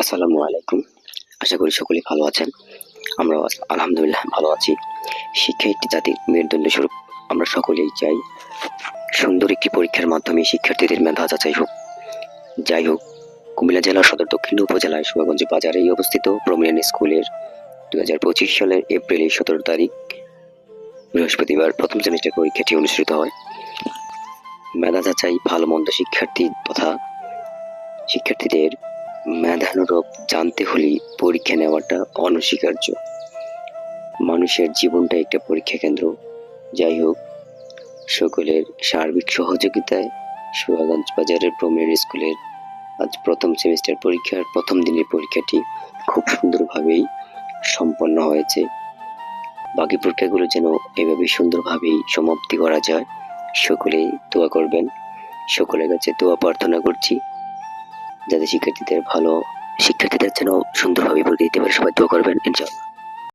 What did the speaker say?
আসসালামু আলাইকুম। আশা করি সকলে ভালো আছেন। আমরা আলহামদুলিল্লাহ ভালো আছি। শিক্ষা একটি জাতির মেরুদণ্ড স্বরূপ। আমরা সকলেই চাই সুন্দর একটি পরীক্ষার মাধ্যমে শিক্ষার্থীদের মেধা যাচাই হোক। যাই হোক, কুমিল্লা জেলার সদর দক্ষিণ উপজেলায় সুয়াগঞ্জ বাজারেই অবস্থিত প্রমিনেন্ট স্কুলের দু হাজার পঁচিশ সালের এপ্রিলের সতেরো তারিখ বৃহস্পতিবার প্রথম সেমিস্টার পরীক্ষাটি অনুষ্ঠিত হয়। মেধা যাচাই, ভালো মন্দ শিক্ষার্থী তথা শিক্ষার্থীদের মেধানুরূপ জানতে হলে পরীক্ষা নেওয়াটা অনস্বীকার্য। মানুষের জীবনটা একটা পরীক্ষা কেন্দ্র। যাই হোক, সকলের সার্বিক সহযোগিতায় সুয়াগঞ্জ বাজারের প্রাইমারি স্কুলের আজ প্রথম সেমিস্টার পরীক্ষার প্রথম দিনের পরীক্ষাটি খুব সুন্দরভাবেই সম্পন্ন হয়েছে। বাকি পরীক্ষাগুলো যেন এভাবে সুন্দরভাবেই সমাপ্তি করা যায়। সকলেই দোয়া করবেন। সকলের কাছে দোয়া প্রার্থনা করছি। যাতে শিক্ষার্থীদের ভালো শিক্ষার্থীদের যেন সুন্দরভাবে পরীক্ষা দিতে পারে সবাই দোয়া করবেন ইনশাআল্লাহ।